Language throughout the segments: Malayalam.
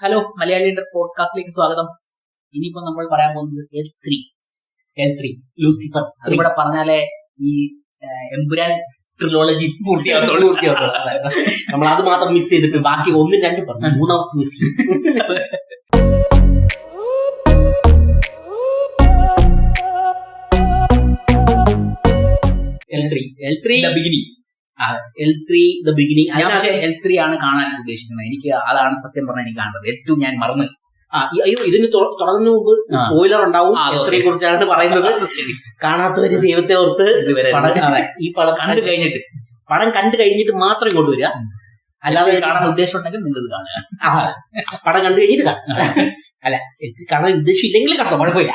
ഹലോ മലയാളി പോഡ്കാസ്റ്റിലേക്ക് സ്വാഗതം. ഇനിയിപ്പോ നമ്മൾ പറയാൻ പോകുന്നത് L three L three Lucifer അതിവിടെ പറഞ്ഞാലേ ഈ എമ്പുരാൻ ട്രിലോളജി പൂർത്തിയാകത്തുള്ളൂ നമ്മൾ അത് മാത്രം മിസ് ചെയ്തിട്ട് ബാക്കി ഒന്നും രണ്ടും പറഞ്ഞു. മൂന്നാമത്തെ miss L three L three beginning L three the beginning ഞാൻ പക്ഷേ എൽ ത്രീ ആണ് കാണാൻ ഉദ്ദേശിക്കുന്നത്. എനിക്ക് അതാണ് സത്യം പറഞ്ഞാൽ എനിക്ക് കാണുന്നത്. എൽ ടു ഞാൻ മറന്നു. അയ്യോ ഇതിന് തുടങ്ങുന്ന മുമ്പ് സ്പോയിലർ ഉണ്ടാവും. എത്രയെ കുറിച്ചാണ് പറയുന്നത്. കാണാത്തവര് ദൈവത്തെ ഓർത്ത് ഈ പടം കണ്ടു കഴിഞ്ഞിട്ട്. പടം കണ്ടു കഴിഞ്ഞിട്ട് മാത്രം ഇങ്ങോട്ട് വരിക. അല്ലാതെ കാണാൻ ഉദ്ദേശം ഉണ്ടെങ്കിൽ നിങ്ങൾ ഇത് കാണുക. പടം കണ്ടു കഴിഞ്ഞിട്ട് കാണാം അല്ല കാണാൻ കാണാൻ ഉദ്ദേശമില്ലെങ്കിൽ കണ്ടോ കുഴപ്പമില്ല.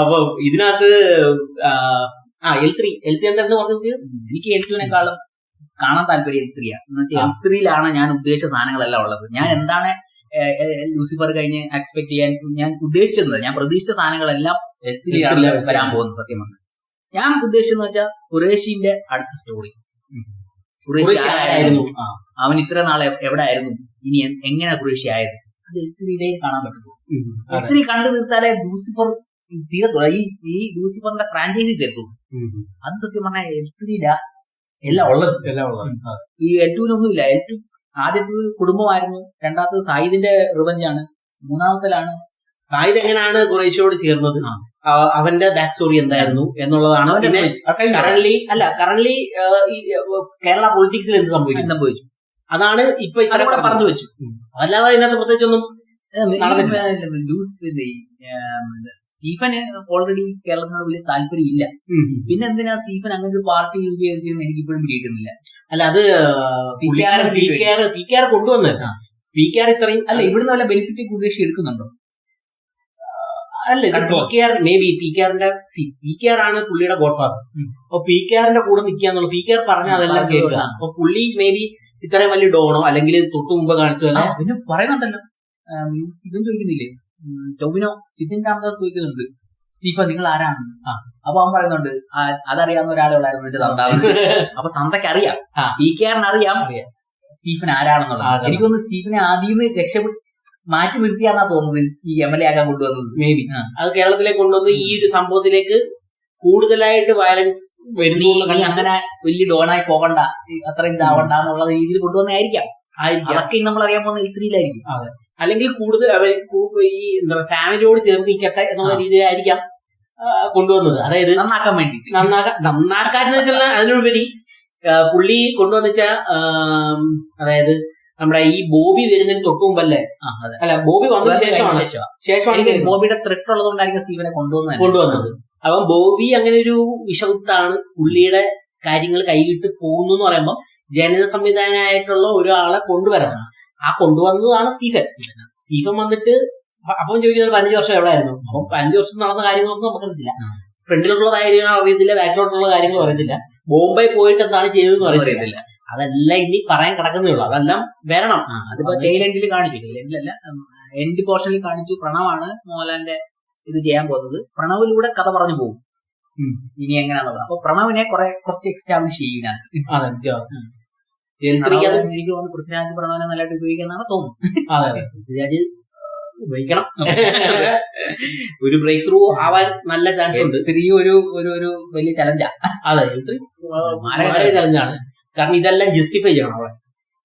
അപ്പൊ ഇതിനകത്ത് ആ, എൽ ത്രീ എൽ ത്രീ എന്തായിരുന്നു പറഞ്ഞത്? എനിക്ക് എൽ ടുവിനെക്കാളും കാണാൻ താല്പര്യം എൽ ത്രീ ആണ് ആ. എൽ ത്രീയിലാണ് ഞാൻ ഉദ്ദേശിച്ച സാധനങ്ങളെല്ലാം ഉള്ളത്. ഞാൻ എന്താണ് ലൂസിഫർ കഴിഞ്ഞ് എക്സ്പെക്ട് ചെയ്യാൻ ഞാൻ ഉദ്ദേശിച്ചത് ഞാൻ പ്രതീക്ഷിച്ച സാധനങ്ങളെല്ലാം എൽ ത്രീയിലാണ് വരാൻ പോകുന്നത് സത്യം പറഞ്ഞാൽ ഞാൻ ഉദ്ദേശിച്ചെന്ന് വെച്ചാൽ ഖുറേഷിന്റെ അടുത്ത സ്റ്റോറി ഖുറേഷി ആരായിരുന്നു? അവൻ ഇത്ര നാളെ എവിടെ ആയിരുന്നു ഇനി എങ്ങനെ ഖുറേഷി ആയത്? അത് എൽ ത്രീയിലേ കാണാൻ പറ്റുള്ളൂ ഉം, എൽ ത്രീ കണ്ടു തീർത്താലേ ലൂസിഫർ തീരത്തുള്ളൂ ഈ ഈ ലൂസിഫറിന്റെ ഫ്രാഞ്ചൈസി തീർത്തുള്ളൂ അത് സത്യം പറഞ്ഞാൽ എൽ ത്രീയില എല്ലാം ഉള്ളത്. എല്ലാം ഉള്ളത്. ഈ എൽ ടുവിനൊന്നുമില്ല എൽ ടു ആദ്യത്തത് കുടുംബമായിരുന്നു. രണ്ടാമത്തത് സായിദിന്റെ റിവഞ്ച് ആണ്. മൂന്നാമത്തിലാണ് സായിദ് എങ്ങനെയാണ് കുറേശ്ശോട് ചേർന്നത്? അവന്റെ ബാക്ക് സ്റ്റോറി എന്തായിരുന്നു എന്നുള്ളതാണ്. കറന്റ്ലി? കറന്റ് അല്ല കറന്റ് കേരള പൊളിറ്റിക്സിൽ എന്ത് സംഭവിക്കും എന്തും അതാണ് ഇപ്പൊ ഇത്ര കൂടെ പറഞ്ഞു വെച്ചു. അല്ലാതെ അതിനകത്ത് പ്രത്യേകിച്ചൊന്നും സ്റ്റീഫന് ഓൾറെഡി കേരളത്തിനോട് വലിയ താല്പര്യം ഇല്ല പിന്നെ എന്തിനാ സ്റ്റീഫൻ അങ്ങനെ ഒരു പാർട്ടി രൂപീകരിച്ചെന്ന് എനിക്ക് ഇപ്പോഴും പിടികിട്ടുന്നില്ല. അല്ല അത് കൊണ്ടുവന്ന P K R P K R കൊണ്ടുവന്നത് ആ. പി കെ ആർ ഇത്രയും അല്ല ഇവിടുന്ന് വല്ല ബെനിഫിറ്റ് കൂടുതൽ എടുക്കുന്നുണ്ടോ? അല്ല P K R may be P K ആറിന്റെ സി പി കെ ആർ ആണ് പുള്ളിയുടെ ഗോഡ് ഫാദർ അപ്പൊ പി കെ ആറിന്റെ കൂടെ നിൽക്കാന്നുള്ള പി കെ ആർ പറഞ്ഞ അതെല്ലാം കേൾക്കാം കേൾക്കുക. അപ്പൊ പുള്ളി മേ ബി ഇത്രയും വലിയ ഡോണോ അല്ലെങ്കിൽ തൊട്ടു മുമ്പ് കാണിച്ചു അല്ല പിന്നെ പറയുന്നുണ്ടല്ലോ. ഇവൻ ചോദിക്കുന്നില്ലേ? ടോവിനോ ചിത്തിൻ രാമദാസ് ചോദിക്കുന്നുണ്ട്. സ്റ്റീഫ നിങ്ങൾ ആരാണ്. അപ്പൊ അവൻ പറയുന്നുണ്ട് "ആ, അതറിയാവുന്ന ഒരാളെ ഉള്ളായിരുന്നു എന്റെ തന്താവ് അപ്പൊ തന്തയ്ക്ക് അറിയാം. ഈ പി കെ ആറിന് അറിയാം. സ്റ്റീഫൻ ആരാണെന്നുള്ളത്. എനിക്കൊന്ന് സ്റ്റീഫനെ ആദ്യം രക്ഷപ്പെട്ട് മാറ്റി നിർത്തിയാന്നാ തോന്നുന്നത് ഈ എം എൽ എ ആക്കാൻ കൊണ്ടുവന്നത്. മേ ബി. അത് കേരളത്തിലേക്ക് കൊണ്ടുവന്ന് ഈ ഒരു സംഭവത്തിലേക്ക് കൂടുതലായിട്ട് വയലൻസ് അങ്ങനെ വലിയ ഡോണായി പോകണ്ട. അത്രയും ഇതാവണ്ട എന്നുള്ള രീതിയിൽ കൊണ്ടുവന്നായിരിക്കാം. അതൊക്കെ നമ്മൾ അറിയാൻ പോകുന്ന ഇത്രിയിലായിരിക്കും അല്ലെങ്കിൽ കൂടുതൽ അവർ ഈ എന്താ പറയുക ഫാമിലിയോട് ചേർന്ന് നിൽക്കട്ടെ എന്നുള്ള. രീതിയിലായിരിക്കാം കൊണ്ടുവന്നത്. അതായത് നന്നാക്കാൻ വേണ്ടി നന്നാക്കാൻ നന്നാക്കാന്ന് വെച്ചാൽ അതിനുപരി പുള്ളി കൊണ്ടുവന്നുവെച്ച അതായത് നമ്മുടെ ഈ ബോബി വരുന്നതിന് തൊട്ട് മുമ്പല്ലേ? അല്ല ബോബി വന്ന ശേഷമാണ്. ശേഷം ശേഷമാണ് ബോബിയുടെ ത്രെട്ട് ഉള്ളതുകൊണ്ടായിരിക്കും സ്റ്റീവനെ കൊണ്ടുവന്നത്. കൊണ്ടുവന്നത്. അപ്പം ബോബി അങ്ങനെ ഒരു വിഷവിത്താണ് പുള്ളിയുടെ കാര്യങ്ങൾ കൈവിട്ട് പോകുന്നു എന്ന് പറയുമ്പോൾ ജനിത സംവിധാനമായിട്ടുള്ള ഒരാളെ കൊണ്ടുവരണം. ആ കൊണ്ടുവന്നതാണ് സ്റ്റീഫൻ. സ്റ്റീഫൻ വന്നിട്ട് അപ്പം ചോദിക്കുന്നത് പതിനഞ്ച് വർഷം എവിടെ ആയിരുന്നു അപ്പം പതിനഞ്ച് വർഷം നടന്ന കാര്യങ്ങളൊന്നും നമുക്കറിയത്തില്ല. ആ. ഫ്രണ്ടിലുള്ള കാര്യങ്ങൾ അറിയത്തില്ല ബാക്കിലോട്ടുള്ള കാര്യങ്ങൾ അറിയത്തില്ല. ബോംബെ പോയിട്ട് എന്താണ് ചെയ്തതെന്ന് അറിയത്തില്ല. അതെല്ലാം ഇനി പറയാൻ കിടക്കുന്നേ ഉള്ളൂ. അതെല്ലാം വരണം. ആ, അതിപ്പോ ടെയിൽ എൻഡിൽ കാണിച്ചു. ടെയിൽ എൻഡിലല്ല എൻഡ് പോർഷനിൽ കാണിച്ചു. പ്രണവാണ് മോഹൻലാലിന്റെ ഇത് ചെയ്യാൻ പോകുന്നത്. പ്രണവിലൂടെ കഥ പറഞ്ഞു പോകും. ഇനി എങ്ങനെയാണുള്ളത് അപ്പൊ പ്രണവിനെ കുറെ കുറച്ച് എക്സ്റ്റാബ്ലിഷ് ചെയ്യും എനിക്ക് തോന്നുന്നു പൃഥ്വിരാജ് പ്രണവനെ നല്ലതായിട്ട് ഉപയോഗിക്കുന്നതാണ് തോന്നുന്നു അതെ അതെ. പൃഥ്വിരാജ് ഉപയോഗിക്കണം. ഒരു ബ്രേക്ക് ത്രൂ ആവാൻ നല്ല ചാൻസ് ഉണ്ട്. ത്രീ ഒരു ഒരു ഒരു വലിയ ചലഞ്ചാ അതെ എൽത്രി മാരക വളരെ ചലഞ്ചാണ് കാരണം ഇതെല്ലാം ജസ്റ്റിഫൈ ചെയ്യണം അവിടെ.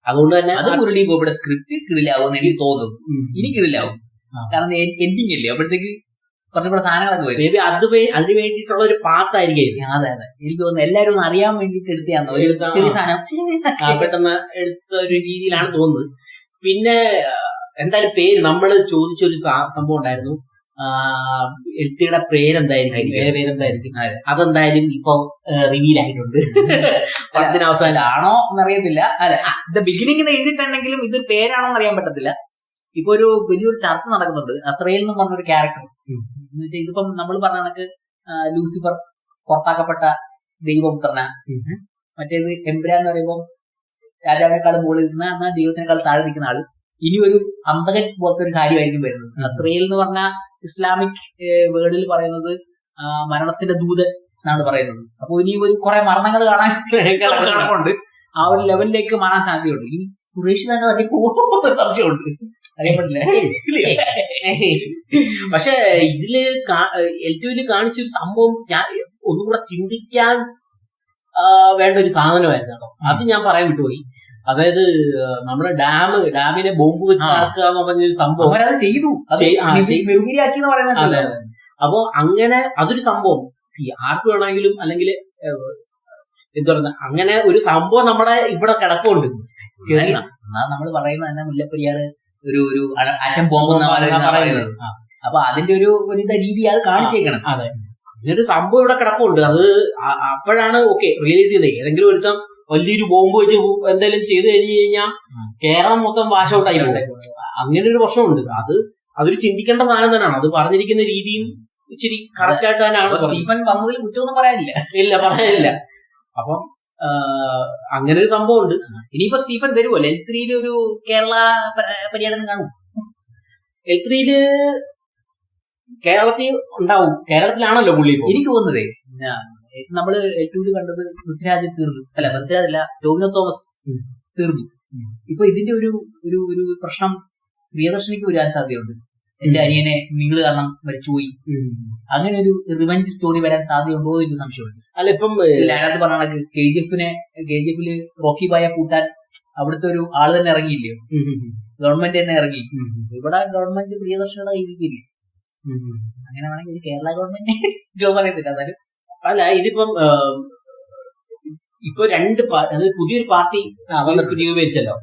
അതുകൊണ്ട് തന്നെ അത് മുരളി ഗോപിയുടെ സ്ക്രിപ്റ്റ് കിടിലാവും എനിക്ക് തോന്നുന്നു. ഇനി കിടിലാവും. കാരണം എൻഡിങ് അല്ലേ? അപ്പോഴത്തേക്ക് കുറച്ചും കൂടെ സാധനങ്ങളൊക്കെ വരും അത് അതിന് വേണ്ടിയിട്ടുള്ള ഒരു പാത്തായിരിക്കും. അതെ അതെ. എനിക്ക് തോന്നുന്നു എല്ലാരും ഒന്ന് അറിയാൻ വേണ്ടിട്ട് എടുത്തതാണ് ഒരു ചെറിയ സാധനം. പെട്ടെന്ന് എടുത്ത ഒരു രീതിയിലാണ് തോന്നുന്നത്. പിന്നെ എന്തായാലും പേര് നമ്മൾ ചോദിച്ചൊരു സംഭവം ഉണ്ടായിരുന്നു. എൽത്തിയുടെ പേരെന്തായിരിക്കും? പേര് പേരെന്തായിരിക്കും? അതെ. അതെന്തായാലും ഇപ്പൊ റിവീൽ ആയിട്ടുണ്ട് പടത്തിന് അവസാനം. ആണോ എന്നറിയത്തില്ല. അല്ല ഇത് ബിഗിനിങ് എഴുതിയിട്ടുണ്ടെങ്കിലും ഇത് പേരാണോ എന്ന് അറിയാൻ പറ്റത്തില്ല. ഇപ്പൊ ഒരു വലിയൊരു ചർച്ച നടക്കുന്നുണ്ട്. അസ്രയേൽ എന്ന് പറഞ്ഞൊരു ക്യാരക്ടർ. എന്ന് വെച്ചാൽ ഇതിപ്പം നമ്മൾ പറഞ്ഞ കണക്ക് ലൂസിഫർ പുറത്താക്കപ്പെട്ട ദൈവപുത്രന മറ്റേത് എംബ്ര എന്ന് പറയുമ്പോൾ രാജാവിനേക്കാളും മുകളിൽ നിൽക്കുന്ന എന്നാൽ ദൈവത്തിനേക്കാൾ താഴെ നിൽക്കുന്ന ആൾ. ഇനി ഒരു അന്തകൻ പോലത്തെ ഒരു കാര്യമായിരിക്കും വരുന്നത്. അസ്രയേൽ എന്ന് പറഞ്ഞ ഇസ്ലാമിക് വേർഡിൽ പറയുന്നത് മരണത്തിന്റെ ദൂതൻ എന്നാണ് പറയുന്നത്. അപ്പൊ ഇനി ഒരു കുറെ മരണങ്ങൾ കാണാൻ കിടപ്പുണ്ട് ആ ഒരു ലെവലിലേക്ക് മാറാൻ സാധ്യതയുണ്ട്. ഇനി സുരേഷ് തന്നെ തട്ടി പോകുന്ന സംശയമുണ്ട്. പക്ഷെ ഇതിൽ എൽ കാണിച്ച കാണിച്ചൊരു സംഭവം ഞാൻ ഒന്നുകൂടെ ചിന്തിക്കാൻ ആ, വേണ്ട ഒരു സാധനമായിരുന്നു കേട്ടോ. അത് ഞാൻ പറയാൻ വിട്ടുപോയി. അതായത് നമ്മുടെ ഡാം ഡാമിനെ ബോംബ് വെച്ച്. തകർക്കുക എന്ന് പറഞ്ഞൊരു സംഭവം. അവരത് ചെയ്തു. അത് ചെയ്- ആ, നിർ- എന്ന് അതെ അപ്പോ അങ്ങനെ അതൊരു സംഭവം. സി ആർക്ക് വേണമെങ്കിലും അല്ലെങ്കിൽ എന്താ പറയുന്നത് അങ്ങനെ ഒരു സംഭവം നമ്മുടെ ഇവിടെ കിടപ്പുണ്ട്. നമ്മൾ പറയുന്നത് തന്നെ മുല്ലപ്പെരിയാറ്. ഒരു ഒരു ആറ്റം ബോംബ് പറയുന്നത്. അപ്പൊ അതിന്റെ ഒരു ഒരു രീതി അത് കാണിച്ചേക്കണം. അതെ. ഇതൊരു സംഭവം ഇവിടെ കിടപ്പുണ്ട്. അത് അപ്പോഴാണ് ഓക്കെ റിയലൈസ് ചെയ്തത്. ഏതെങ്കിലും ഒരുത്തം വലിയൊരു ബോംബ് വെച്ച് എന്തെങ്കിലും ചെയ്തു കഴിഞ്ഞു കഴിഞ്ഞാൽ. കേരളം മൊത്തം വാഷ് ഔട്ട് ആയിട്ട് അങ്ങനെ ഒരു പ്രശ്നമുണ്ട്. അത് അതൊരു ചിന്തിക്കേണ്ട സാധനം തന്നെയാണ്. അത് പറഞ്ഞിരിക്കുന്ന രീതിയും ഇച്ചിരി കറക്റ്റ് ആയിട്ട് തന്നെയാണ് സ്റ്റീഫൻ വന്നതിൽ കുറ്റമൊന്നും പറയാനില്ല. ഇല്ല പറയാനില്ല. അപ്പം അങ്ങനെ ഒരു സംഭവം ഉണ്ട് ഇനിയിപ്പോ സ്റ്റീഫൻ വരുമോ എൽ ത്രീയിൽ ഒരു കേരള പര്യടനം കാണും. എൽ ത്രീയിൽ കേരളത്തിൽ ഉണ്ടാവും. കേരളത്തിലാണല്ലോ പുള്ളി എനിക്ക് തോന്നുന്നതേ. നമ്മൾ എൽ ടൂൽ കണ്ടത് പൃഥ്വിരാജ് തീർന്നു. അല്ല പൃഥ്വിരാജ് അല്ല ടോവിനോ തോമസ്. തീർന്നു. ഇപ്പൊ ഇതിന്റെ ഒരു ഒരു ഒരു പ്രശ്നം പ്രിയദർശനിക്ക് വരാൻ സാധ്യതയുണ്ട്. എന്റെ അനിയനെ നിങ്ങൾ കാരണം മരിച്ചുപോയി അങ്ങനെ ഒരു റിവഞ്ച് സ്റ്റോറി വരാൻ സാധ്യതയുണ്ടോ എന്ന് എനിക്ക് സംശയമുണ്ട്. അല്ല ഇപ്പം ലാനത്ത് അതിനകത്ത് പറഞ്ഞ കെ ജി എഫിനെ കെ ജി എഫിൽ റോക്കി ബായ കൂട്ടാൻ അവിടുത്തെ ഒരു ആൾ തന്നെ ഇറങ്ങിയില്ലയോ ഗവൺമെന്റ് തന്നെ ഇറങ്ങി. ഇവിടെ ഗവൺമെന്റ് പ്രിയദർശനയുടെ കയ്യിരിക്കില്ല അങ്ങനെ വേണമെങ്കിൽ ഒരു കേരള ഗവൺമെന്റ് ജോ പറയത്തില്ല എന്നാലും. അല്ല ഇതിപ്പം ഇപ്പൊ രണ്ട് പാർട്ടി അതായത് പുതിയൊരു പാർട്ടി രൂപീകരിച്ചല്ലോ.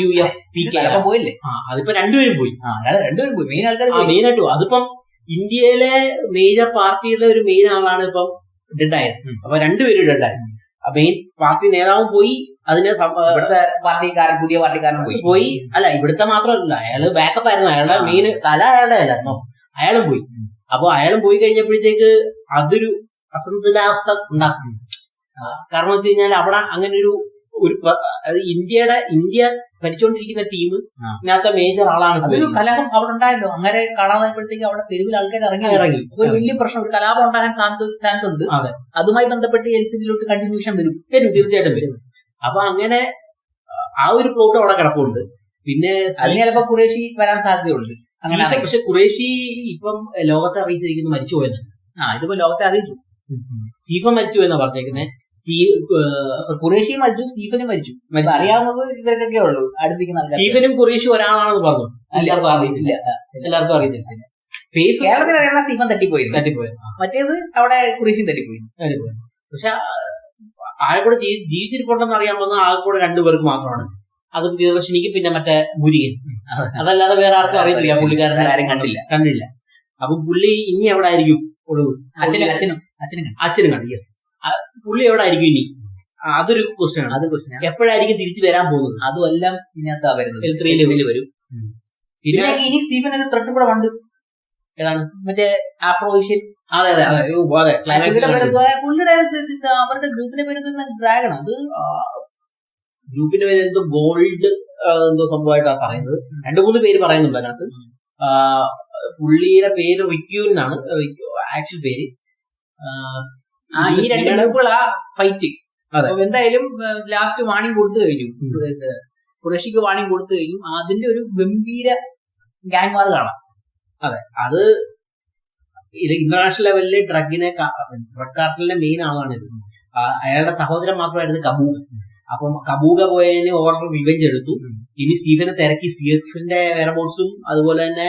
യു എഫ് പി കെ അപ്പൊ പോയില്ലേ? ആ അതിപ്പോ രണ്ടുപേരും പോയി. ആ രണ്ടുപേരും പോയി. മെയിൻ ആൾക്കാർ മെയിൻ ആയിട്ട് അതിപ്പം ഇന്ത്യയിലെ മേജർ പാർട്ടിയുടെ ഒരു മെയിൻ ആളാണ് ഇപ്പം ഡെഡായത് അപ്പൊ രണ്ടുപേരും ഡെഡായത് ആയി മെയിൻ പാർട്ടി നേതാവും പോയി. അതിനെ പാർട്ടിക്കാരൻ പുതിയ പാർട്ടിക്കാരൻ പോയി. പോയി. അല്ല ഇവിടുത്തെ മാത്രമല്ല. അയാൾ ബാക്കപ്പ് ആയിരുന്നു. അയാളുടെ മെയിൻ തല അയാളുടെ അല്ലായിരുന്നോ അയാളും പോയി. അപ്പൊ അയാളും പോയി കഴിഞ്ഞപ്പോഴത്തേക്ക് അതൊരു അസന്തുലിതാവസ്ഥ ഉണ്ടാക്കും. കാരണം വെച്ച് കഴിഞ്ഞാൽ അവിടെ അങ്ങനെ ഒരു ഒരു ഇന്ത്യയുടെ ഇന്ത്യ ഭരിച്ചുകൊണ്ടിരിക്കുന്ന ടീം. ഇതിനകത്തെ മേജർ ആളാണ് അതൊരു. കലാപം അവിടെ ഉണ്ടായല്ലോ. അങ്ങനെ കാണാതായപ്പോഴത്തേക്ക് അവിടെ തെരുവിൽ ആൾക്കാർ ഇറങ്ങി. ഇറങ്ങി. ഒരു വലിയ പ്രശ്നം ഒരു കലാപം ഉണ്ടാകാൻ ചാൻസ് ചാൻസ് ഉണ്ട്. അതെ. അതുമായി ബന്ധപ്പെട്ട് എഴുത്തിലോട്ട് കണ്ടിന്യൂഷൻ വരും. വരും തീർച്ചയായിട്ടും വരും. അപ്പൊ അങ്ങനെ ആ ഒരു പ്ലോട്ട് അവിടെ കിടപ്പുണ്ട്. പിന്നെ അതിന് ചിലപ്പോ കുറേശി വരാൻ സാധ്യതയുണ്ട്. പക്ഷെ കുറേശി ഇപ്പം ലോകത്തെ അറിയിച്ചിരിക്കുന്നു മരിച്ചു പോയെന്ന് ആ ഇതിപ്പോ ലോകത്തെ അറിയിച്ചു. സീഫ മരിച്ചു എന്നാ പറഞ്ഞേക്കുന്നത് സ്റ്റീവ് ഏഹ്, കുറേശിയും മരിച്ചു സ്റ്റീഫനും മരിച്ചു. അറിയാവുന്നത് ഇവർക്കൊക്കെ ഉള്ളൂ. അടുപ്പിക്കുന്ന സ്റ്റീഫനും കുറേശിയും ഒരാളാണെന്ന് പറഞ്ഞു. എല്ലാവർക്കും അറിയില്ല എല്ലാവർക്കും അറിയില്ല ഫേസ് കേരളത്തിൽ അറിയുന്ന സ്റ്റീഫൻ തട്ടിപ്പോയി. തട്ടിപ്പോയി. മറ്റേത് അവിടെ കുറേശിയും തട്ടിപ്പോയി. തട്ടിപ്പോയി. പക്ഷെ ആരെ കൂടെ ജീവിച്ചിരിപ്പുണ്ടെന്ന് അറിയാൻ വന്ന ആകെ കൂടെ രണ്ടുപേർക്ക് മാത്രമാണ്. അത് പ്രിയദർശിനിക്ക് പിന്നെ മറ്റേ മുരുകൻ. അതെ. അതല്ലാതെ വേറെ ആർക്കും അറിയത്തില്ല പുള്ളിക്കാരനെ. ആരും കണ്ടില്ല. കണ്ടില്ല. അപ്പൊ പുള്ളി ഇനി എവിടെ ആയിരിക്കും അച്ഛനും അച്ഛനും അച്ഛനും കണ്ടു. അച്ഛനും കണ്ടു യെസ് പുള്ളി എവിടെ ആയിരിക്കും ഇനി? അതൊരു ക്വസ്റ്റ്യൻ ആണ്. അത് ക്വസ്റ്റ്യൻ എപ്പോഴായിരിക്കും തിരിച്ചു വരാൻ പോകുന്നത്? അതും എല്ലാം ഇതിനകത്താ വരുന്നത്. വരും. പിന്നെ ഇനി സ്റ്റീഫൻ ഒരു ത്രട്ട് കൂടെ ഉണ്ട് ഏതാണ്? മറ്റേ ആഫ്രോഷ്യൻ അതെ അതെ അതെ. അതെ. പുള്ളിയുടെ അവരുടെ ഗ്രൂപ്പിന്റെ പേര് ഡ്രാഗൺ അത് ഗ്രൂപ്പിന്റെ പേര് എന്തോ ഗോൾഡ് എന്തോ സംഭവമായിട്ടാണ് പറയുന്നത്. രണ്ടു മൂന്ന് പേര് പറയുന്നുണ്ട് അതിനകത്ത്. പുള്ളിയുടെ പേര് റിക്യൂ എന്നാണ് ആക്ച്വൽ പേര്. ഈ രണ്ട് ഗ്രൂപ്പുകളാ ഫൈറ്റ് എന്തായാലും ലാസ്റ്റ് വാണിംഗ് കൊടുത്തു കഴിഞ്ഞു. കുറേശിക്ക് വാണിംഗ് കൊടുത്തു കഴിഞ്ഞു. അതിന്റെ ഒരു ഗംഭീര ഗാങ് വാർ കാണാം. അതെ അത് ഇന്റർനാഷണൽ ലെവലിൽ ഡ്രഗിനെ ഡ്രഗ് കാർട്ടലിന്റെ മെയിൻ ആളാണ് ഇത്. അയാളുടെ സഹോദരൻ മാത്രമായിരുന്നു കബൂഗ അപ്പം കബൂഗ പോയതിന് ഓർഡർ റിവെഞ്ച് എടുത്തു. ഇനി സ്റ്റീഫനെ തിരക്കി. സ്റ്റീഫന്റെ വെയർബോട്ട്സും അതുപോലെ തന്നെ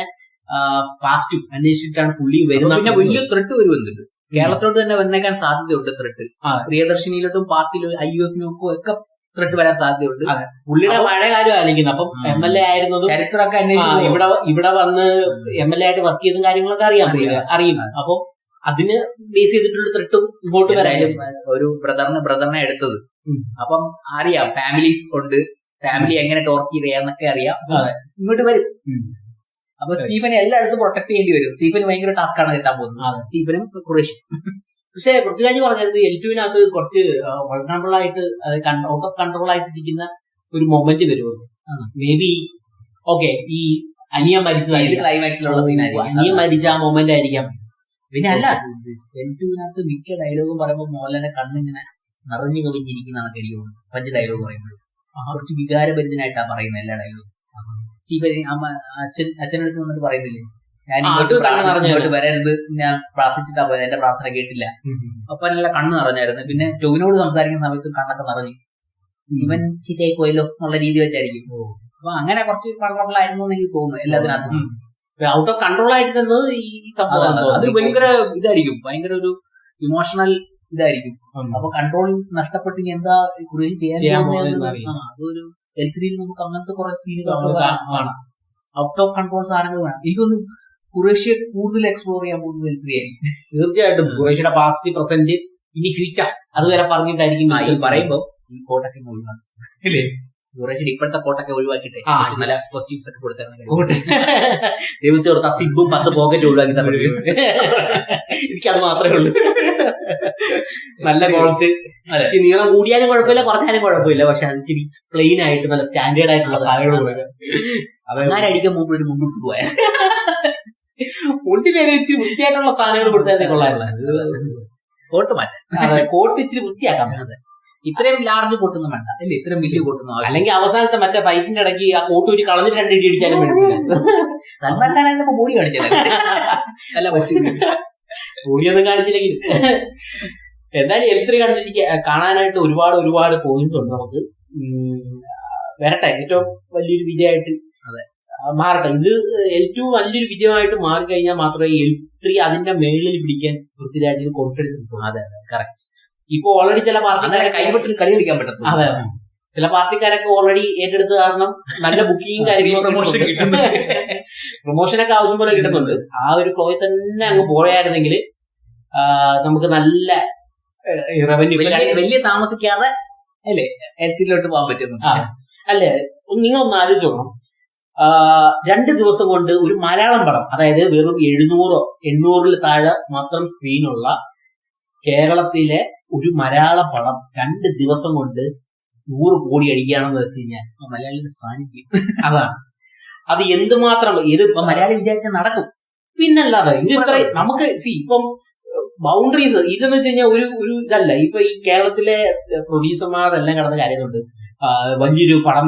പാസ്റ്റും അന്വേഷിച്ചിട്ടാണ് പുള്ളി വരുന്നത്. പിന്നെ വലിയ ത്രെട്ട് വരുന്നുണ്ട് കേരളത്തോട്ട് തന്നെ വന്നേക്കാൻ സാധ്യതയുണ്ട് ത്രെട്ട്. പ്രിയദർശിനിയിലോട്ടും പാർട്ടിയിലും ഐ യു എഫിനും ഒക്കെ ത്രെട്ട് വരാൻ സാധ്യതയുണ്ട്. പുള്ളിയുടെ പഴയ കാര്യം ആയിരിക്കുന്നത് അപ്പം. എം എൽ എ ആയിരുന്നതും ചരിത്രമൊക്കെ അന്വേഷിച്ചു ഇവിടെ ഇവിടെ വന്ന് എം എൽ എ ആയിട്ട് വർക്ക് ചെയ്തും കാര്യങ്ങളൊക്കെ അറിയാം അറിയാം. പുള്ളിക്ക്. അറിയും. അപ്പൊ അതിന് ബേസ് ചെയ്തിട്ടുള്ള ത്രെട്ടും ഇങ്ങോട്ട് വരാനും ഒരു ബ്രദറിന് ബ്രദറിനെ എടുത്തത്. അപ്പം അറിയാം ഫാമിലീസ് ഉണ്ട്. ഫാമിലി എങ്ങനെ ടോർച്ചർ ചെയ്യാന്നൊക്കെ അറിയാം. ഇങ്ങോട്ട് വരും. അപ്പൊ സ്റ്റീഫനെ എല്ലായിടത്തും പ്രൊട്ടക്ട് ചെയ്യേണ്ടി വരും. സ്റ്റീഫന് ഭയങ്കര ടാസ്ക് ആണ് കിട്ടാൻ പോകുന്നത്. സ്റ്റീഫനും കുറേശ്ശി. പക്ഷെ പൃഥ്വിരാജ് പറഞ്ഞത് എൽ ടുവിനകത്ത് കുറച്ച് വൾണറബിൾ ആയിട്ട് ഔട്ട് ഓഫ് കൺട്രോൾ ആയിട്ട് ഇരിക്കുന്ന ഒരു മൊമെന്റ് വരുമല്ലോ. മേ ബി ഓക്കെ ഈ അനിയ മരിച്ചതായിരിക്കാം. ക്ലൈമാക്സിലുള്ള അനിയ മരിച്ച ആ മൊമെന്റ് ആയിരിക്കാം. പിന്നെ അല്ല എൽ ടുവിനകത്ത് മിക്ക ഡയലോഗും പറയുമ്പോൾ മോഹൻലാലിന്റെ കണ്ണിങ്ങനെ നിറഞ്ഞു കവിഞ്ഞിരിക്കുന്നതാണ് എനിക്ക് തോന്നുന്നത്. പഞ്ച് ഡയലോഗ് പറയുമ്പോൾ കുറച്ച് വികാരപരിതനായിട്ടാണ് പറയുന്നത് എല്ലാ ഡയലോഗും സ്റ്റീഫൻ അമ്മ അച്ഛൻ അച്ഛനടുത്ത് വന്നിട്ട് പറയുന്നില്ലേ? ഞാൻ ഇങ്ങോട്ട് ഇങ്ങോട്ട് വരരുത് ഞാൻ പ്രാർത്ഥിച്ചിട്ടാ പോയത് എന്റെ പ്രാർത്ഥന കേട്ടില്ല. അപ്പൊ നല്ല കണ്ണ് നിറഞ്ഞായിരുന്നു. പിന്നെ ടോവിനോട് സംസാരിക്കുന്ന സമയത്ത് കണ്ണൊക്കെ നിറഞ്ഞു. ഇവൻ ചിറ്റായി പോയല്ലോ എന്നുള്ള രീതി വെച്ചായിരിക്കും. അപ്പൊ അങ്ങനെ കുറച്ച് എന്ന് എനിക്ക് തോന്നുന്നു എല്ലാത്തിനകത്തും. ഔട്ട് ഓഫ് കൺട്രോൾ ആയിരുന്നത് ഈ സംഭവം. അത്. ഭയങ്കര ഇതായിരിക്കും. ഭയങ്കര ഒരു ഇമോഷണൽ ഇതായിരിക്കും. അപ്പൊ കൺട്രോൾ നഷ്ടപ്പെട്ട് ഇനി എന്താ കുറിച്ച് ചെയ്യാൻ അതൊരു എൽ ത്രീയിൽ നമുക്ക് അങ്ങനത്തെ കുറെ സീൻസ് കാണാം. ഔട്ട് ഓഫ് കൺട്രോൾ സാധനങ്ങൾ വേണം. എനിക്കൊന്ന് കുറേഷ്യ കൂടുതൽ എക്സ്പ്ലോർ ചെയ്യാൻ പോകുന്നത് എൽ ത്രീ ആയിരിക്കും. തീർച്ചയായിട്ടും. കുറേഷ്യയുടെ പാസ്റ്റ് പ്രസന്റ് ഇനി ഫ്യൂച്ചർ അതുവരെ പറഞ്ഞിട്ടായിരിക്കും പറയുമ്പോൾ ഈ കോട്ടൊക്കെ ഒഴിവാക്കും അല്ലേ കുറേശ്ശെ ഇപ്പോഴത്തെ കോട്ടൊക്കെ ഒഴിവാക്കിട്ടെ. നല്ല കോസ്റ്റ്യൂംസ് ഒക്കെ കോട്ട്. ദൈവത്തെ ഓർത്ത് ആ സിബും പത്ത് പോക്കറ്റ് ഒഴിവാക്കി തന്നെ എനിക്കത് മാത്രമേ ഉള്ളൂ. നല്ല കോളത്ത് നീളം കൂടിയാലും കുഴപ്പമില്ല കുറഞ്ഞാലും കുഴപ്പമില്ല. പക്ഷെ അത് ഇച്ചിരി പ്ലെയിൻ ആയിട്ട് നല്ല സ്റ്റാൻഡേർഡ് ആയിട്ടുള്ള. സാധനങ്ങൾ അങ്ങനെ അടിക്കാൻ മുമ്പ് ഒരു മുന്നോട്ട് പോയാൽ മുണ്ടിലെ വെച്ച് വൃത്തിയായിട്ടുള്ള സാധനങ്ങൾ കൊടുത്താൽ കൊള്ളായിരുന്നു കോട്ട് മാറ്റാം. അതെ കോട്ട് ഇച്ചിരി വൃത്തിയാക്കാൻ ഇത്രയും ലാർജ് കോട്ടൊന്നും വേണ്ട. അല്ലേ? ഇത്രയും വലിയ കോട്ടൊന്നും അല്ലെങ്കിൽ അവസാനത്തെ മറ്റേ ഫൈറ്റിന്റെ ഇടയ്ക്ക് ആ കോട്ട് ഒരു കളഞ്ഞിട്ട് രണ്ട് ഇടി അടിച്ചാലും സൽമാൻ ഖാൻ ആയിരുന്നു ബോഡി കാണിച്ചത് അല്ല കൊച്ചു കൂടിയൊന്നും കാണിച്ചില്ലെങ്കിൽ എന്തായാലും എൽ കണ്ടിരിക്കുക കാണാനായിട്ട് ഒരുപാട് ഒരുപാട് പോയിന്റ്സ് ഉണ്ട് നമുക്ക്. വരട്ടെ. ഏറ്റവും വലിയൊരു വിജയമായിട്ട് അതെ. ആ, മാറട്ടെ. ഇത് എൽ ടു വലിയൊരു വിജയമായിട്ട് മാറിക്കഴിഞ്ഞാൽ മാത്രമേ എൽ ത്രീ അതിന്റെ മേളിൽ പിടിക്കാൻ പൃഥ്വിരാജിന് കോൺഫിഡൻസ് കിട്ടും. അതെ കറക്റ്റ് ഇപ്പൊ ഓൾറെഡി ചില പാർട്ടി കൈവിട്ട് കളി കളിക്കാൻ പറ്റത്തുള്ളൂ. അതെ ചില പാർട്ടിക്കാരൊക്കെ ഓൾറെഡി ഏറ്റെടുത്ത് കാരണം നല്ല ബുക്കിംഗ് കാര്യങ്ങളും പ്രൊമോഷനൊക്കെ ആവശ്യം പോലെ കിട്ടുന്നുണ്ട്. ആ ഒരു ഫ്ലോയിൽ തന്നെ അങ്ങ് പോയായിരുന്നെങ്കിൽ നമുക്ക് നല്ല റവന്യൂ വലിയ താമസിക്കാതെ അല്ലേ എത്തിയിലോട്ട് പോകാൻ പറ്റുന്നു. അല്ലേ? നിങ്ങളൊന്ന് ആലോചിച്ച് നോക്കണം രണ്ട് ദിവസം കൊണ്ട് ഒരു മലയാളം പടം അതായത് വെറും എഴുന്നൂറോ എണ്ണൂറിൽ താഴെ മാത്രം സ്ക്രീനുള്ള കേരളത്തിലെ ഒരു മലയാള പടം രണ്ട് ദിവസം കൊണ്ട് നൂറ് കോടി അടിക്കുകയാണെന്ന് വെച്ച് കഴിഞ്ഞാൽ മലയാളിയുടെ സാന്നിധ്യം. അതാണ്. അത് എന്തുമാത്രം ഇത് ഇപ്പൊ മലയാളി വിചാരിച്ച നടക്കും. പിന്നല്ലാതെ ഇത് ഇത്ര നമുക്ക് സി ഇപ്പം ബൗണ്ടറീസ് ഇതെന്ന് വെച്ച് കഴിഞ്ഞാൽ ഒരു ഒരു ഇതല്ല. ഇപ്പൊ ഈ കേരളത്തിലെ പ്രൊഡ്യൂസർമാരെല്ലാം കടന്ന കാര്യങ്ങളുണ്ട്. വലിയൊരു പടം.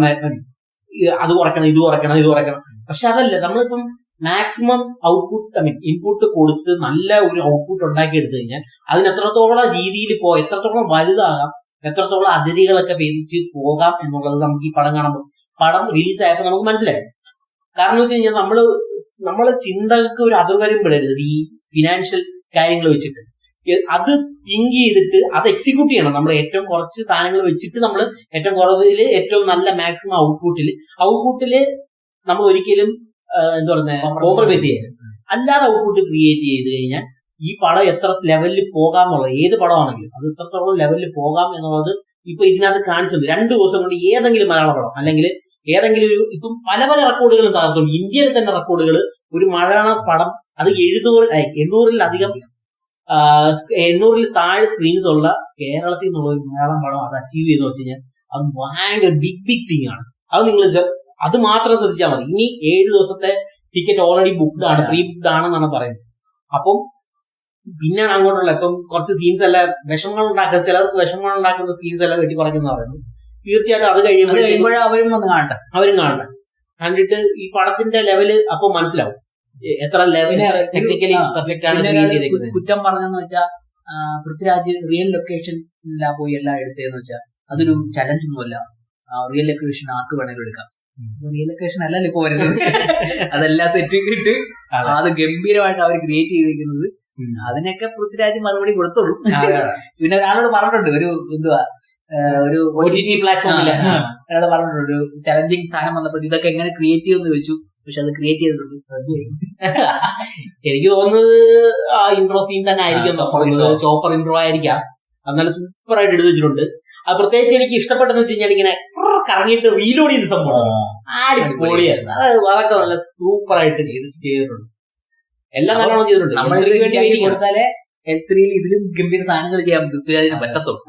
അത് കുറയ്ക്കണം ഇത് കുറയ്ക്കണം ഇത് കുറയ്ക്കണം. പക്ഷെ അതല്ല നമ്മളിപ്പം maximum output I mean input കൊടുത്ത് നല്ല ഒരു ഔട്ട്പുട്ട് ഉണ്ടാക്കി എടുത്തു കഴിഞ്ഞാൽ അതിന് എത്രത്തോളം രീതിയിൽ പോ എത്രത്തോളം വലുതാകാം എത്രത്തോളം അതിരുകളൊക്കെ ഭേദിച്ച് പോകാം എന്നുള്ളത് നമുക്ക് ഈ പടം കാണുമ്പോൾ പടം റിലീസ് ആയപ്പോൾ നമുക്ക് മനസ്സിലായി. കാരണം വെച്ച് കഴിഞ്ഞാൽ നമ്മൾ നമ്മളെ ചിന്തകൾക്ക് ഒരു അതിർവരും വിടരുത് ഈ ഫിനാൻഷ്യൽ കാര്യങ്ങൾ വെച്ചിട്ട്. അത് തിങ്ക് ചെയ്തിട്ട് അത് എക്സിക്യൂട്ട് ചെയ്യണം. നമ്മൾ ഏറ്റവും കുറച്ച് സാധനങ്ങൾ വെച്ചിട്ട് നമ്മൾ ഏറ്റവും കുറവിൽ ഏറ്റവും നല്ല മാക്സിമം ഔട്ട്പുട്ടിൽ ഔട്ട്പുട്ടിൽ നമ്മൾ ഒരിക്കലും എന്താ പറയുന്നത് കോംപ്രമൈസ് ചെയ്യാൻ അല്ലാതെ ഔട്ട്പുട്ട് ക്രിയേറ്റ് ചെയ്ത് കഴിഞ്ഞാൽ ഈ പടം എത്ര ലെവലിൽ പോകാമെന്നുള്ളത് ഏത് പടമാണെങ്കിലും അത് എത്രത്തോളം ലെവലിൽ പോകാം എന്നുള്ളത് ഇപ്പൊ ഇതിനകത്ത് കാണിച്ചത് രണ്ട് ദിവസം കൊണ്ട് ഏതെങ്കിലും മലയാള പടം അല്ലെങ്കിൽ ഏതെങ്കിലും ഒരു ഇപ്പം പല പല റെക്കോർഡുകൾ തകർത്തുണ്ട്. ഇന്ത്യയിൽ തന്നെ റെക്കോർഡുകൾ ഒരു മലയാള പടം അത് എഴുന്നൂറ് എണ്ണൂറിലധികം എണ്ണൂറിൽ താഴെ സ്ക്രീൻസ് ഉള്ള കേരളത്തിൽ നിന്നുള്ള ഒരു മലയാളം പടം അത് അച്ചീവ് ചെയ്തെന്ന് വെച്ച് കഴിഞ്ഞാൽ അത് ഭയങ്കര ബിഗ് ബിഗ് തിങ് ആണ്. അത് നിങ്ങൾ അത് മാത്രം ശ്രദ്ധിച്ചാൽ മതി. ഇനി ഏഴ് ദിവസത്തെ ടിക്കറ്റ് ഓൾറെഡി ബുക്ക്ഡ് ആണ് പ്രീ ബുക്ക്ഡ് ആണെന്നാണ് പറയുന്നത്. അപ്പം പിന്നെയാണ് അങ്ങോട്ടുള്ള ഇപ്പം കുറച്ച് സീൻസ് അല്ല വിഷമങ്ങൾ ഉണ്ടാക്കുന്ന ചിലർക്ക് വിഷമങ്ങൾ ഉണ്ടാക്കുന്ന സീൻസ് എല്ലാം വെട്ടി പറയുന്ന പറയുന്നു തീർച്ചയായിട്ടും അത് കഴിയുമ്പോൾ കഴിയുമ്പോഴേ അവരും വന്ന് കാണട്ടെ. അവരും കാണട്ടെ. കണ്ടിട്ട് ഈ പടത്തിന്റെ ലെവൽ അപ്പൊ മനസ്സിലാവും. എത്ര ലെവൽ ടെക്നിക്കലി പെർഫെക്റ്റ് ആണ് കുറ്റം പറഞ്ഞെന്ന് വെച്ചാൽ പൃഥ്വിരാജ് റിയൽ ലൊക്കേഷനിലാ പോയി എല്ലാം എടുത്തതെന്ന് വെച്ചാൽ അതൊരു ചലഞ്ച് ഒന്നുമല്ല. റിയൽ ലൊക്കേഷൻ ആർക്ക് വേണമെങ്കിലും എടുക്കാം. റിയൽ ലൊക്കേഷൻ അല്ലല്ലോ ഇപ്പൊ വരുന്നത്. അതെല്ലാം സെറ്റ് ഇട്ട് അതെ. ഗംഭീരമായിട്ട് അവർ ക്രിയേറ്റ് ചെയ്തിരിക്കുന്നത്. അതിനൊക്കെ പൃഥ്വിരാജ് മറുപടി കൊടുത്തോളൂ. പിന്നെ ഒരാളോട് പറഞ്ഞിട്ടുണ്ട് ഒരു എന്തുവാ ഒരു OTT പ്ലാറ്റ്ഫോമിൽ ആ, ഒരാൾ പറഞ്ഞിട്ടുണ്ട് ഒരു ചലഞ്ചിങ് സാധനം വന്നപ്പോൾ ഇതൊക്കെ എങ്ങനെ ക്രിയേറ്റ് ചെയ്യുമെന്ന് ചോദിച്ചു. പക്ഷെ അത് ക്രിയേറ്റ് ചെയ്തിട്ടുണ്ട്. എനിക്ക് തോന്നുന്നത് ആ ഇൻട്രോ സീൻ തന്നെ ആയിരിക്കും ചോപ്പർ ഇൻട്രോ ആയിരിക്കാം. എന്നാലും സൂപ്പർ ആയിട്ട് എടുത്തു വെച്ചിട്ടുണ്ട്. അത് പ്രത്യേകിച്ച് എനിക്ക് ഇഷ്ടപ്പെട്ടെന്ന് വെച്ച് കഴിഞ്ഞാൽ ഇങ്ങനെ കറങ്ങിയിട്ട് റീലോഡ് ചെയ്ത സംഭവം. അടിപൊളിയായിരുന്നു. അത് അതൊക്കെ നല്ല സൂപ്പർ ആയിട്ട് ചെയ്ത് ചെയ്തിട്ടുണ്ട്. എല്ലാം നല്ലോണം ചെയ്തിട്ടുണ്ട്. കൊടുത്താലേ എൽ ത്രീയിൽ ഇതിലും ഗംഭീര സാധനങ്ങൾ ചെയ്യാൻ പൃഥ്വിരാജിന് പറ്റത്തുള്ളൂ.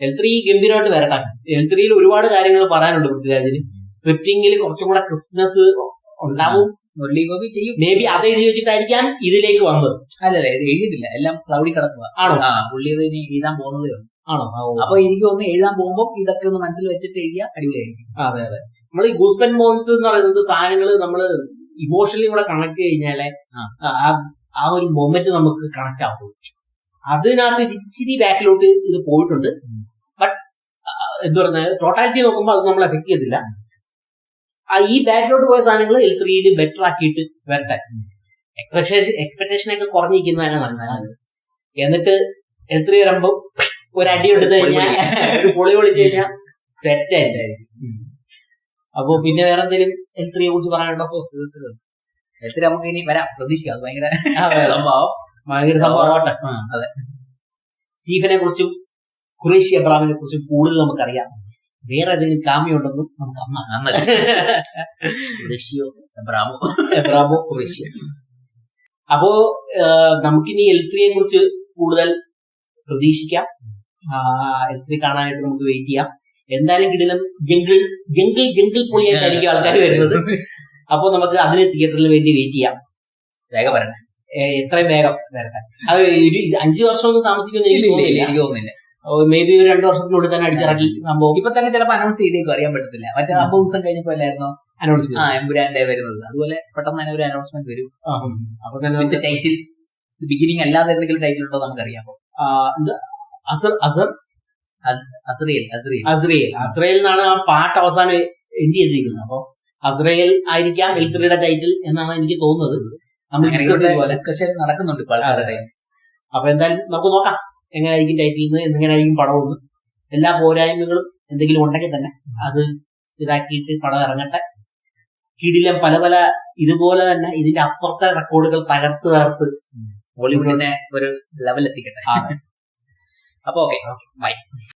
എൽ ത്രീ ഗംഭീരമായിട്ട് വരട്ടെ. എൽ ത്രീയിൽ ഒരുപാട് കാര്യങ്ങൾ പറയാനുണ്ട് പൃഥ്വിരാജിന്. സ്ക്രിപ്റ്റിംഗിൽ കുറച്ചും കൂടെ ക്രിസ്മസ് ഉണ്ടാവും. മുരളി ഗോപി ചെയ്യും. മേ ബി അത് എഴുതി വെച്ചിട്ടായിരിക്കാം ഇതിലേക്ക് വന്നത്. അല്ലല്ല ഇത് എഴുതിയിട്ടില്ല. എല്ലാം ക്ലൗഡി കിടക്കുക ആണോ? ആ പുള്ളി ഇത് ഇനി എഴുതാൻ പോകുന്നതേ ഉള്ളൂ. ആണോ? അപ്പൊ എനിക്ക് ഒന്ന് എഴുതാൻ പോകുമ്പോൾ ഇതൊക്കെ ഒന്ന് മനസ്സിൽ വെച്ചിട്ട് എഴുതിയ അടിപൊളിയായിരിക്കും. അതെ അതെ. നമ്മൾ ഈ ഗൂസ്പെൻ മോൺസ് എന്ന് പറയുന്നത് സാധനങ്ങൾ നമ്മൾ ഇമോഷണലി കൂടെ കണക്ട് കഴിഞ്ഞാലേ ആ. ഒരു മൊമെന്റ് നമുക്ക് കണക്ട് ആവും. അതിനകത്ത് ഇച്ചിരി ബാക്കിലോട്ട് ഇത് പോയിട്ടുണ്ട്. ബട്ട് എന്താ പറയുന്നത് ടോട്ടാലിറ്റി നോക്കുമ്പോൾ അത് നമ്മൾ എഫക്ട് ചെയ്തില്ല. ഈ ബാക്കിലോട്ട് പോയ സാധനങ്ങൾ എൽ ത്രീയിൽ ബെറ്റർ ആക്കിയിട്ട് വരട്ടെ. എക്സ്പെക്ടേഷൻ എക്സ്പെക്ടേഷൻ ഒക്കെ കുറഞ്ഞിരിക്കുന്നതാണ് നല്ലത് എന്നിട്ട് എൽ ത്രീ വരുമ്പോ ഒരു അടി എടുത്തു കഴിഞ്ഞാൽ ഒരു പൊളി പൊളിച്ചു കഴിഞ്ഞാൽ സെറ്റ് ആയിരിക്കും അപ്പൊ പിന്നെ വേറെ എന്തെങ്കിലും എൽ ത്രീയെ കുറിച്ച് പറയാനുണ്ടോ? എത്ര നമുക്ക് ഇനി വരാം. പ്രതീക്ഷിക്കാം. അത് ഭയങ്കര. സംഭവം. ഭയങ്കര സംഭവമാവട്ടെ അതെ. സ്റ്റീഫനെ കുറിച്ചും ഖുറേഷി അബ്രാമിനെ കുറിച്ചും കൂടുതൽ നമുക്കറിയാം. വേറെ ഏതെങ്കിലും കാമ്യം ഉണ്ടെന്നും നമുക്ക് അമ്മ നന്നല്ല എബ്രാമോ ബ്രാമോ എബ്രാമോ ഖുറേഷ്യ. അപ്പോ നമുക്കിനി എൽ ത്രീയെ കുറിച്ച് കൂടുതൽ പ്രതീക്ഷിക്കാം. എൽ ത്രീ കാണാനായിട്ട് നമുക്ക് വെയിറ്റ് ചെയ്യാം. എന്തായാലും കിടിലം ജംഗിൾ ജംഗിൾ ജംഗിൾ പൊളിയായിട്ടായിരിക്കും ആൾക്കാർ വരുന്നത്. അപ്പോൾ നമുക്ക് അതിന് തിയേറ്ററിൽ വേണ്ടി വെയിറ്റ് ചെയ്യാം. വേഗം വരണേ ഏ, എത്രയും വേഗം വരട്ടെ. അത് ഒരു അഞ്ചു വർഷം ഒന്നും എനിക്ക് തോന്നുന്നില്ല. മേ ബി ഒരു രണ്ടു വർഷത്തിനുള്ളിൽ തന്നെ അടിച്ചിറക്കി സംഭവം. ഇപ്പൊ തന്നെ ചിലപ്പോൾ അനൗൺസ് ചെയ്തേക്കും അറിയാൻ പറ്റത്തില്ല. മറ്റേ. അമ്പത് ദിവസം കഴിഞ്ഞപ്പോ അല്ലായിരുന്നോ? അനൗൺസ് ആ എമ്പുരാന്റെ വരുന്നത്. അതുപോലെ പെട്ടെന്ന് തന്നെ ഒരു അനൗൺസ്മെന്റ് വരും. അപ്പൊ തന്നെ ടൈറ്റിൽ ബിഗിനിങ് അല്ലാതെ എന്തെങ്കിലും ടൈറ്റിൽ ഉണ്ടോ നമുക്കറിയാം? അസർ അസർ? അസ്രയേൽ അസ്രയേൽ. അസ്രയേൽ. അസ്രയേൽ എന്നാണ് ആ പാട്ട് അവസാനം എൻഡ് ചെയ്തിരിക്കുന്നത്. അപ്പൊ അസ്രയേൽ ആയിരിക്കാം എൽത്രിയുടെ ടൈറ്റിൽ എന്നാണ് എനിക്ക് തോന്നുന്നത്. നമ്മൾ ഡിസ്കഷൻ നടക്കുന്നുണ്ട് ഇപ്പോൾ. അപ്പൊ എന്തായാലും നമുക്ക് നോക്കാം. എങ്ങനെയായിരിക്കും ടൈറ്റിൽ നിന്ന് എങ്ങനെയായിരിക്കും പടമെന്ന്. എല്ലാ പോരായ്മകളും എന്തെങ്കിലും ഉണ്ടെങ്കിൽ തന്നെ അത് ഇതാക്കിയിട്ട് പടം ഇറങ്ങട്ടെ. കിടിലം പല പല ഇതുപോലെ തന്നെ ഇതിന്റെ അപ്പുറത്തെ റെക്കോർഡുകൾ തകർത്ത് തകർത്ത് ബോളിവുഡിനെ ഒരു ലെവൽ എത്തിക്കട്ടെ. ആ. അപ്പൊ ഓക്കെ